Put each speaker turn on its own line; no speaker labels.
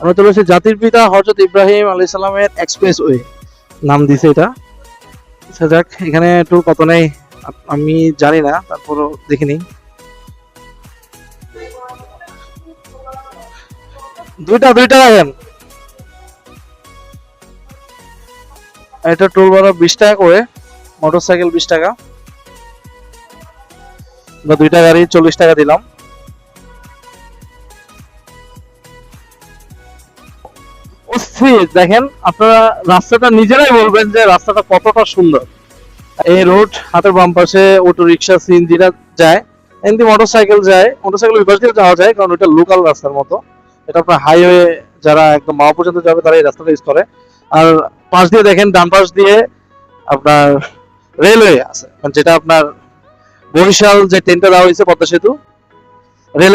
আমরা চলে এসেছি জাতির পিতা হজরত ইব্রাহিম আলাই সালামের এক্সপ্রেস ওয়ে নাম দিছে এটা। আচ্ছা যাক, এখানে একটু কত নেই, আমি জানি না, তারপরও দেখিনি দুইটা দুইটা রাখেন এটা টোল ভাড়া বিশ টাকা করে মোটর সাইকেল বিশ টাকা। দুইটা গাড়ি চল্লিশ টাকা দিলাম। অস্থির দেখেন, আপনারা রাস্তাটা নিজেরাই বলবেন যে রাস্তাটা কতটা সুন্দর। এই রোড হাতের বাম পাশে অটো রিক্সা সিএনজিরা যায়, এমনি মোটর সাইকেল যায় মোটর সাইকেল বিপাশ দিয়ে যাওয়া যায়, কারণ ওইটা লোকাল রাস্তার মতো। এটা আপনার হাইওয়ে যারা একদম মাও পর্যন্ত যাবে, তারা এই রাস্তাটা ইউজ করে। আর পাশ দিয়ে দেখেন, ডান পাশ দিয়ে আপনার রেলওয়ে আছে। যেটা আপনার বরিশাল যে ট্রেনটা দেওয়া হয়েছে, পদ্মা সেতু রেলওয়ে